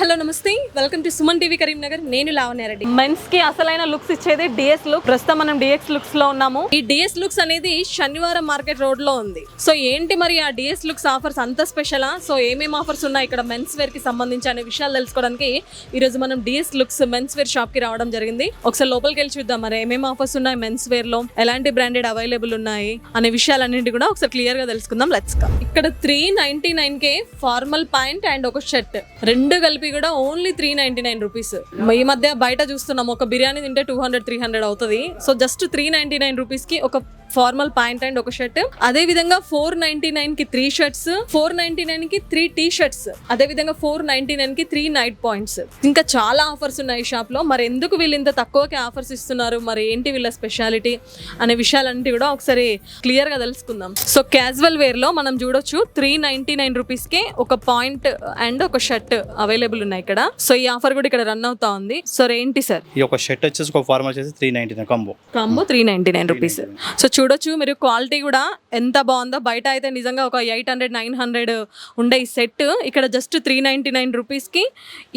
Namaste. Welcome to Suman TV Karimnagar. నేను లావణ్యారెడ్డి మెన్స్కి అసలైన looks ఇచ్చేది డిఎస్ లుక్ ప్రస్తుతం మనం డిఎక్స్ లుక్స్లో ఉన్నాము. ఈ డిఎస్ లుక్స్ అనేది శనివారం మార్కెట్ రోడ్లో ఉంది. సో ఏంటి మరి ఆ డిఎస్ లుక్స్ ఆఫర్స్ అంత స్పెషలా సో ఏమేమి ఆఫర్స్ ఉన్నాయి ఇక్కడ మెన్స్ వేర్కి సంబంధించి అనే విషయాలు తెలుసుకోవడానికి ఈ రోజు మనం డిఎస్ లుక్స్ మెన్స్ వేర్ షాప్కి రావడం జరిగింది. ఒకసారి లోపలికి వెళ్ళి చూద్దాం మరి ఏమేమి ఆఫర్స్ ఉన్నాయి మెన్స్ వేర్లో? ఎలాంటి బ్రాండెడ్ అవైలబుల్ ఉన్నాయి? అనే విషయాలన్నింటి కూడా ఒకసారి క్లియర్గా తెలుసుకుందాం. లెట్స్ ఇక్కడ త్రీ నైన్టీ నైన్ కే ఫార్మల్ ప్యాంట్ అండ్ ఒక షర్ట్ రెండు కలిపి కూడా only three ninety nine rupees ఈ మధ్య బయట చూస్తున్నాం ఒక బిర్యానీ తింటే టూ హండ్రెడ్ త్రీ హండ్రెడ్ అవుతుంది. So just three ninety nine రూపీస్కి ఒక ఫార్మల్ ప్యాంట్ అండ్ ఒక షర్ట్. అదే విధంగా ఫోర్ నైన్టీ నైన్కి త్రీ షర్ట్స్ ఫోర్ నైన్టీ నైన్కి త్రీ టీ షర్ట్స్ అదే విధంగా ఫోర్ నైన్టీ నైన్కి త్రీ నైట్ పాయింట్స్ ఇంకా చాలా ఆఫర్స్ ఉన్నాయి షాప్లో. మరి ఎందుకు వీళ్ళు ఇంత తక్కువకి ఆఫర్స్ ఇస్తున్నారు? మరి ఏంటి వీళ్ళ స్పెషాలిటీ అనే విషయాలన్నిటి కూడా ఒకసారి క్లియర్గా తెలుసుకుందాం. సో క్యాజువల్ వేర్లో మనం చూడొచ్చు త్రీ నైన్టీ నైన్ రూపీస్కి ఒక పాయింట్ అండ్ ఒక షర్ట్ అవైలబుల్ ఉన్నాయి ఇక్కడ. సో ఈ ఆఫర్ కూడా ఇక్కడ రన్ అవుతా ఉంది. సో ఏంటి సార్? ఈ ఒక షర్ట్ వచ్చేసి ఒక ఫార్మల్ వచ్చేసి three ninety nine combo combo three ninety nine rupees so చూడొచ్చు. మీరు క్వాలిటీ కూడా ఎంత బాగుందో. బయట అయితే నిజంగా ఒక ఎయిట్ హండ్రెడ్ నైన్ హండ్రెడ్ ఉండే ఈ సెట్. ఇక్కడ జస్ట్ త్రీ నైంటీ నైన్ రూపీస్కి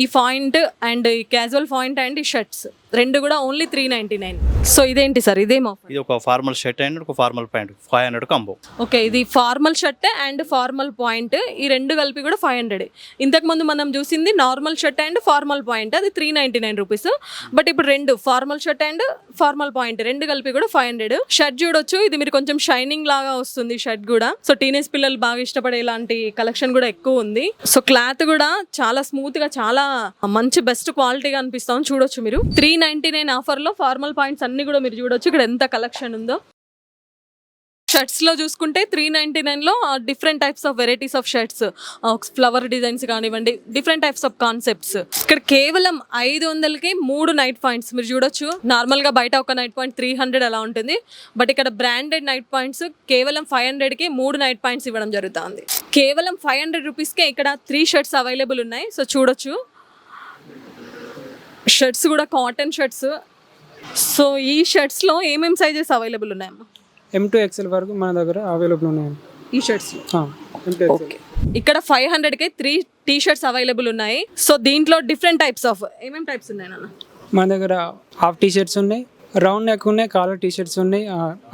ఈ పాయింట్ అండ్ ఈ క్యాజువల్ పాయింట్ అండ్ ఈ షర్ట్స్. రెండు కూడా only three ninety nine so ఇదేంటి సార్ ఇదేం ఆఫర్ ఇది ఒక ఫార్మల్ షర్ట్ అండ్ ఒక formal pant five hundred combo okay ఇది formal shirt and formal pant ఈ రెండు కలిపి కూడా ఫైవ్ హండ్రెడ్ ఇంతకుముందు మనం చూసింది normal shirt and formal pant అది three ninety nine rupees but ఇప్పుడు రెండు formal shirt and formal pant రెండు కలిపి కూడా ఫైవ్ హండ్రెడ్ షర్ట్ చూడొచ్చు. ఇది మీరు కొంచెం షైనింగ్ లాగా వస్తుంది షర్ట్ కూడా. సో టీనేజ్ పిల్లలు బాగా ఇష్టపడే ఇలాంటి కలెక్షన్ కూడా ఎక్కువ ఉంది. సో క్లాత్ కూడా చాలా స్మూత్గా చాలా మంచి బెస్ట్ క్వాలిటీగా అనిపిస్తాం చూడొచ్చు మీరు. త్రీ నైన్టీ నైన్ ఆఫర్లో ఫార్మల్ పాయింట్స్ అన్ని కూడా మీరు చూడొచ్చు. ఇక్కడ ఎంత కలెక్షన్ ఉందో. షర్ట్స్లో చూసుకుంటే త్రీ నైంటీ నైన్లో different types of varieties of shirts flower designs కానివ్వండి డిఫరెంట్ టైప్స్ ఆఫ్ కాన్సెప్ట్స్. ఇక్కడ కేవలం ఐదు వందలకి మూడు నైట్ పాయింట్స్ మీరు చూడొచ్చు. నార్మల్గా బయట ఒక నైట్ పాయింట్ త్రీ హండ్రెడ్ అలా ఉంటుంది. బట్ ఇక్కడ బ్రాండెడ్ నైట్ పాయింట్స్ కేవలం ఫైవ్ హండ్రెడ్కి మూడు నైట్ పాయింట్స్ ఇవ్వడం జరుగుతుంది. కేవలం ఫైవ్ హండ్రెడ్ రూపీస్కే ఇక్కడ త్రీ షర్ట్స్ అవైలబుల్ ఉన్నాయి. సో చూడొచ్చు. షర్ట్స్ కూడా కాటన్ షర్ట్స్. సో ఈ షర్ట్స్లో ఏమేమి సైజెస్ అవైలబుల్ ఉన్నాయమ్మా? ఎం టు ఎక్సెల్ వరకు మన దగ్గర అవైలబుల్ ఉన్నాయండి ఈ షర్ట్స్ ఎక్సెల్ ఇక్కడ ఫైవ్ హండ్రెడ్కి త్రీ టీ షర్ట్స్ అవైలబుల్ ఉన్నాయి. సో దీంట్లో డిఫరెంట్ టైప్స్ ఆఫ్ ఏమేమి టైప్స్ ఉన్నాయి నాన్న? మన దగ్గర హాఫ్ టీ షర్ట్స్ ఉన్నాయి రౌండ్ నెక్ ఉన్నాయి కాలర్ టీ షర్ట్స్ ఉన్నాయి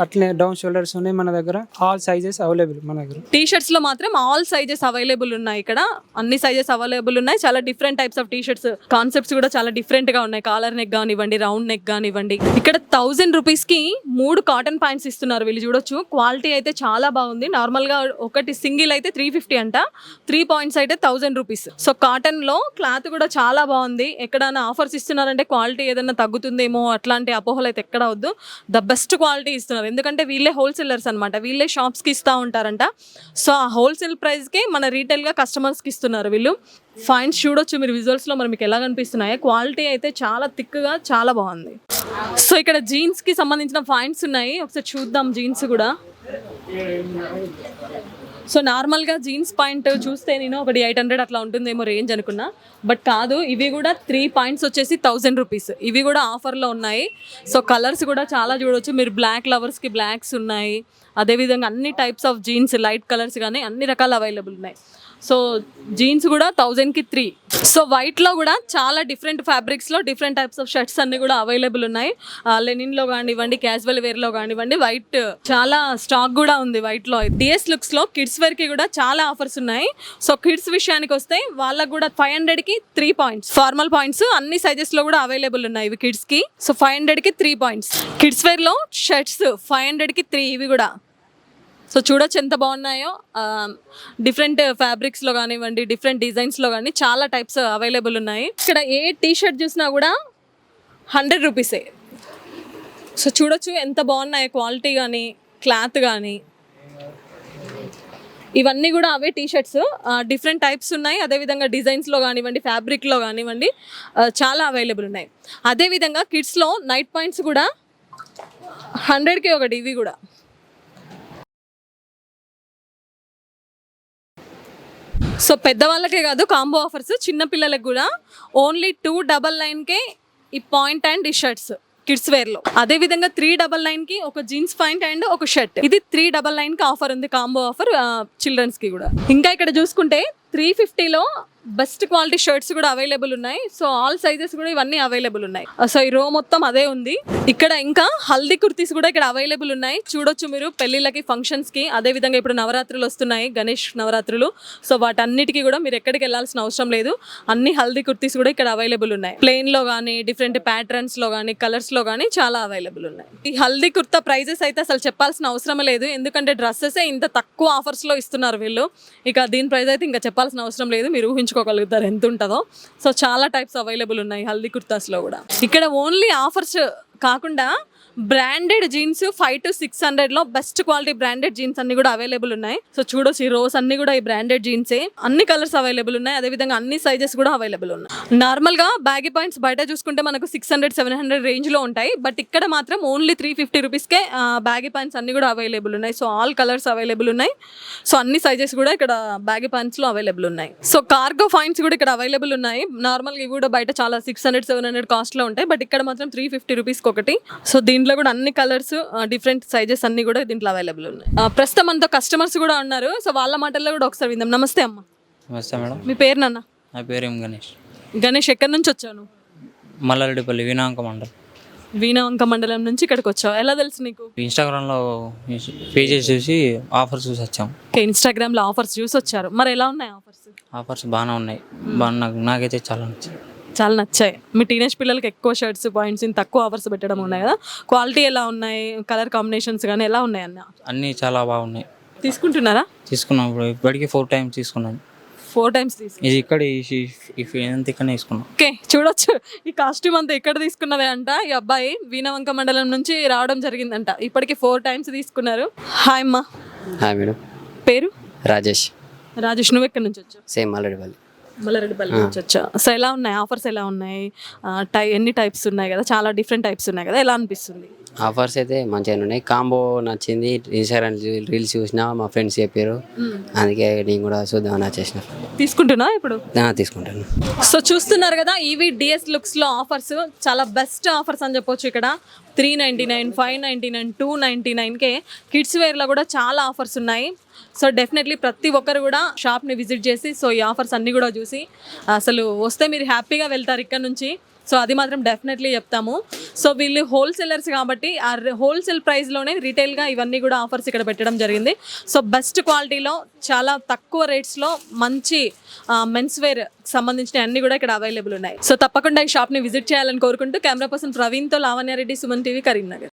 అట్లే అట్లనే డౌన్ షోల్డర్స్ ఉన్నాయి మన దగ్గర. ఆల్ సైజెస్ అవైలబుల్ మన దగ్గర. టీ షర్ట్స్లో మాత్రం ఆల్ సైజెస్ అవైలబుల్ ఉన్నాయి ఇక్కడ. అన్ని సైజెస్ అవైలబుల్ ఉన్నాయి. చాలా different types of T shirts concepts కూడా చాలా డిఫరెంట్గా ఉన్నాయి. కాలర్ నెక్ కానివ్వండి రౌండ్ నెక్ కానివ్వండి. ఇక్కడ థౌసండ్ రూపీస్కి మూడు కాటన్ ప్యాంట్స్ ఇస్తున్నారు వీళ్ళు చూడొచ్చు. క్వాలిటీ అయితే చాలా బాగుంది. నార్మల్గా ఒకటి సింగిల్ అయితే త్రీ ఫిఫ్టీ అంట. త్రీ పాయింట్స్ అయితే థౌసండ్ రూపీస్ సో కాటన్లో క్లాత్ కూడా చాలా బాగుంది. ఎక్కడైనా ఆఫర్స్ ఇస్తున్నారంటే క్వాలిటీ ఏదైనా తగ్గుతుందేమో అట్లాంటి అపోహలు అయితే ఎక్కడ వద్దు. ద బెస్ట్ క్వాలిటీ ఇస్తున్నారు. ఎందుకంటే వీళ్ళే హోల్సేలర్స్ అనమాట వీళ్ళే షాప్స్కి ఇస్తూ ఉంటారంట. సో ఆ హోల్సేల్ ప్రైస్కి మన రీటైల్గా కస్టమర్స్కి ఇస్తున్నారు వీళ్ళు. ఫైన్స్ చూడొచ్చు మీరు విజువల్స్లో మరి మీకు ఎలా కనిపిస్తున్నాయి. క్వాలిటీ అయితే చాలా థిక్గా చాలా బాగుంది. సో ఇక్కడ జీన్స్కి సంబంధించిన ఫైన్స్ ఉన్నాయి. ఒకసారి చూద్దాం జీన్స్ కూడా. సో నార్మల్గా జీన్స్ పాయింట్ చూస్తే నేను ఒకటి ఎయిట్ హండ్రెడ్ అట్లా ఉంటుందేమో రేంజ్ అనుకున్నా. బట్ కాదు ఇవి కూడా త్రీ పాయింట్స్ వచ్చేసి థౌజండ్ రూపీస్. ఇవి కూడా ఆఫర్లో ఉన్నాయి. సో కలర్స్ కూడా చాలా చూడొచ్చు. మీరు బ్లాక్ లవర్స్కి బ్లాక్స్ ఉన్నాయి. అదేవిధంగా అన్ని types of jeans light colours కానీ అన్ని రకాలు అవైలబుల్ ఉన్నాయి. సో జీన్స్ కూడా థౌజండ్కి త్రీ. సో వైట్లో కూడా చాలా డిఫరెంట్ ఫ్యాబ్రిక్స్లో డిఫరెంట్ టైప్స్ ఆఫ్ షర్ట్స్ అన్ని కూడా అవైలబుల్ ఉన్నాయి. లెనిన్లో కానివ్వండి క్యాజువల్ వేర్లో కానివ్వండి వైట్ చాలా స్టాక్ కూడా ఉంది వైట్లో డిఎస్ లుక్స్లో కిడ్స్ వేర్కి కూడా చాలా ఆఫర్స్ ఉన్నాయి. సో కిడ్స్ విషయానికి వస్తే వాళ్ళకు కూడా ఫైవ్ హండ్రెడ్కి త్రీ పాయింట్స్ ఫార్మల్ పాయింట్స్ అన్ని సైజెస్లో కూడా అవైలబుల్ ఉన్నాయి ఇవి కిడ్స్కి సో ఫైవ్ హండ్రెడ్కి త్రీ పాయింట్స్ కిడ్స్ వేర్లో షర్ట్స్ ఫైవ్ హండ్రెడ్కి త్రీ ఇవి కూడా. సో చూడొచ్చు ఎంత బాగున్నాయో. డిఫరెంట్ ఫ్యాబ్రిక్స్లో కానివ్వండి డిఫరెంట్ డిజైన్స్లో కానీ చాలా టైప్స్ అవైలబుల్ ఉన్నాయి. ఇక్కడ ఏ టీ షర్ట్ చూసినా కూడా హండ్రెడ్ రూపీసే సో చూడొచ్చు ఎంత బాగున్నాయో క్వాలిటీ కానీ క్లాత్ కానీ ఇవన్నీ కూడా అవే టీ షర్ట్స్ డిఫరెంట్ టైప్స్ ఉన్నాయి. అదేవిధంగా డిజైన్స్లో కానివ్వండి ఫ్యాబ్రిక్లో కానివ్వండి చాలా అవైలబుల్ ఉన్నాయి. అదేవిధంగా కిడ్స్లో నైట్ పాయింట్స్ కూడా హండ్రెడ్కి ఒకటి ఇవి కూడా. సో పెద్దవాళ్ళకే కాదు కాంబో ఆఫర్స్ చిన్నపిల్లలకు కూడా ఓన్లీ టూ డబల్ నైన్కే ఈ పాయింట్ అండ్ ఈ షర్ట్స్ కిడ్స్ వేర్లో. అదే విధంగా త్రీ డబల్ నైన్కి ఒక జీన్స్ పాయింట్ అండ్ ఒక షర్ట్ ఇది త్రీ డబల్ నైన్కి ఆఫర్ ఉంది కాంబో ఆఫర్ చిల్డ్రన్స్కి కూడా. ఇంకా ఇక్కడ చూసుకుంటే త్రీ ఫిఫ్టీలో బెస్ట్ క్వాలిటీ షర్ట్స్ కూడా అవైలబుల్ ఉన్నాయి. సో ఆల్ సైజెస్ కూడా ఇవన్నీ అవైలబుల్ ఉన్నాయి. Uh, సో ఈ రో మొత్తం అదే ఉంది. ఇక్కడ ఇంకా హల్దీ కుర్తీస్ కూడా ఇక్కడ అవైలబుల్ ఉన్నాయి. చూడొచ్చు మీరు పెళ్ళిళ్ళకి ఫంక్షన్స్కి. అదే విధంగా ఇప్పుడు నవరాత్రులు వస్తున్నాయి గణేష్ నవరాత్రులు. సో వాటన్నిటికీ కూడా మీరు ఎక్కడికి వెళ్ళాల్సిన అవసరం లేదు. అన్ని హల్దీ కుర్తీస్ కూడా ఇక్కడ అవైలబుల్ ఉన్నాయి. ప్లెయిన్లో కానీ డిఫరెంట్ ప్యాటర్న్స్లో కానీ కలర్స్లో కానీ చాలా అవైలబుల్ ఉన్నాయి. ఈ హల్దీ కుర్తా ప్రైజెస్ అయితే అసలు చెప్పాల్సిన అవసరం లేదు. ఎందుకంటే డ్రెస్సెస్ ఇంత తక్కువ ఆఫర్స్లో ఇస్తున్నారు వీళ్ళు. ఇక దీని ప్రైస్ అయితే ఇంకా చెప్పాల్సిన అవసరం లేదు మీరు ఊహించుకోగలుగుతారు ఎంత ఉంటుందో. సో చాలా టైప్స్ అవైలబుల్ ఉన్నాయి హల్దీ కుర్తాస్లో కూడా. ఇక్కడ ఓన్లీ ఆఫర్స్ కాకుండా branded jeans five to six హండ్రెడ్లో బెస్ట్ క్వాలిటీ బ్రాండెడ్ జీన్స్ అన్ని కూడా అవైలబుల్ ఉన్నాయి. సో చూడొచ్చు ఈ రోస్ అన్ని కూడా ఈ బ్రాండెడ్ జీన్సే. అన్ని కలర్స్ అవైలబుల్ ఉన్నాయి. అదేవిధంగా అన్ని సైజెస్ కూడా అవైలబుల్ ఉన్నాయి. నార్మల్గా బ్యాగీ పాయింట్స్ బయట చూసుకుంటే మనకు సిక్స్ హండ్రెడ్ సెవెన్ హండ్రెడ్ రేంజ్లో ఉంటాయి. బట్ ఇక్కడ మాత్రం ఓన్లీ త్రీ ఫిఫ్టీ రూపీస్కే బ్యాగీ పాయింట్స్ అన్ని కూడా అవైలబుల్ ఉన్నాయి. సో ఆల్ కలర్స్ అవైలబుల్ ఉన్నాయి. సో అన్ని సైజెస్ కూడా ఇక్కడ బ్యాగీ పాయింట్స్లో అవైలబుల్ ఉన్నాయి. సో కార్గో ఫైన్స్ కూడా ఇక్కడ అవైలబుల్ ఉన్నాయి. నార్మల్గా ఇవి కూడా బయట చాలా సిక్స్ హండ్రెడ్ సెవెన్ హండ్రెడ్ కాస్ట్లో ఉంటాయి. బట్ ఇక్కడ మాత్రం త్రీ ఫిఫ్టీ రూపీస్కి ఒకటి. సో దీంట్లో కూడా అన్ని కలర్స్ డిఫరెంట్ సైజెస్ అన్ని కూడా దీంట్లో అవైలబుల్ ఉన్నాయి. ప్రస్తుతం మనతో కస్టమర్స్ కూడా ఉన్నారు. సో వాళ్ళ మాటల్లో కూడా ఒకసారి విందాం. నమస్తే అమ్మ. నమస్తే మేడం. మీ పేరు నాన్న? నా పేరు ఎం గణేష్. గణేష్ ఎక్కడి నుంచి వచ్చాను మల్లారెడ్డిపల్లి వినాంక మండల్. వీణవంక మండలం నుంచి ఇక్కడికి వచ్చావు. ఎలా తెలుసు నీకు? ఇన్స్టాగ్రామ్లో పేజెస్ చూసి ఆఫర్స్ చూసి వచ్చాం. ఇన్స్టాగ్రామ్లో ఆఫర్స్ చూసి వచ్చారు. మరి ఎలా ఉన్నాయి ఆఫర్స్? ఆఫర్స్ బాగానే ఉన్నాయి. బాగా నాకు నాకైతే చాలా నచ్చింది చాలా నచ్చాయి. మీ టీనేజ్ పిల్లలకి ఎక్కువ షర్ట్స్ పాయింట్స్ తక్కువ ఆఫర్స్ పెట్టడం ఉన్నాయి కదా? క్వాలిటీ ఎలా ఉన్నాయి? కలర్ కాంబినేషన్స్ కానీ ఎలా ఉన్నాయి అన్న? అన్నీ చాలా బాగున్నాయి. తీసుకుంటున్నారా? తీసుకున్నాం. ఇప్పుడు ఇప్పటికీ ఫోర్ టైమ్స్ తీసుకున్నాను ఫోర్ టైమ్స్ తీసుకు ఇది ఇక్కడ ఇక్కడనే తీసుకున్నాం. ఓకే చూడొచ్చు. ఈ కాస్ట్యూమ్ అంతా ఎక్కడ తీసుకున్నదే అంట. ఈ అబ్బాయి వీణవంక మండలం నుంచి రావడం జరిగిందంట. ఇప్పటికి ఫోర్ టైమ్స్ తీసుకున్నారు. హాయ్ అమ్మా. హాయ్ మేడం పేరు? రాజేష్. రాజేష్ నువ్వు ఎక్కడి నుంచి వచ్చావు? సేమ్ మల్లడిపల్లి మల్లారెడ్డిపల్లి నుంచి వచ్చా సో ఎలా ఉన్నాయి? ఆఫర్స్ ఎలా ఉన్నాయి? టై ఎన్ని టైప్స్ ఉన్నాయి కదా? చాలా డిఫరెంట్ టైప్స్ ఉన్నాయి కదా? ఎలా అనిపిస్తుంది? ఆఫర్స్ అయితే మంచిగా ఉన్నాయి. కాంబో నచ్చింది. ఇన్స్టాగ్రామ్ రీల్స్ చూసిన మా ఫ్రెండ్స్ చెప్పారు. అందుకే నేను కూడా చూద్దామని వచ్చేసిన. తీసుకుంటున్నా ఇప్పుడు? తీసుకుంటాను సో చూస్తున్నారు కదా ఈవీ డిఎస్ లుక్స్లో ఆఫర్స్. చాలా బెస్ట్ ఆఫర్స్ అని చెప్పొచ్చు ఇక్కడ. Three ninety nine five ninety nine two ninety నైన్కే kids వేర్లో కూడా చాలా ఆఫర్స్ ఉన్నాయి. సో డెఫినెట్లీ ప్రతి ఒక్కరు కూడా షాప్ని విజిట్ చేసి సో ఈ ఆఫర్స్ అన్నీ కూడా చూసి అసలు వస్తే మీరు హ్యాపీగా వెళ్తారు ఇక్కడ నుంచి. సో అది మాత్రం డెఫినెట్లీ చెప్తాము. సో వీళ్ళు హోల్సేలర్స్ కాబట్టి ఆ హోల్సేల్ ప్రైస్లోనే రీటైల్గా ఇవన్నీ కూడా ఆఫర్స్ ఇక్కడ పెట్టడం జరిగింది. సో బెస్ట్ క్వాలిటీలో చాలా తక్కువ రేట్స్లో మంచి మెన్స్ వేర్ సంబంధించిన అన్ని కూడా ఇక్కడ అవైలబుల్ ఉన్నాయి. సో తప్పకుండా ఈ షాప్ని విజిట్ చేయాలని కోరుకుంటూ కెమెరా పర్సన్ ప్రవీణ్తో లావణ్యారెడ్డి సుమన్ టీవీ కరీంనగర్.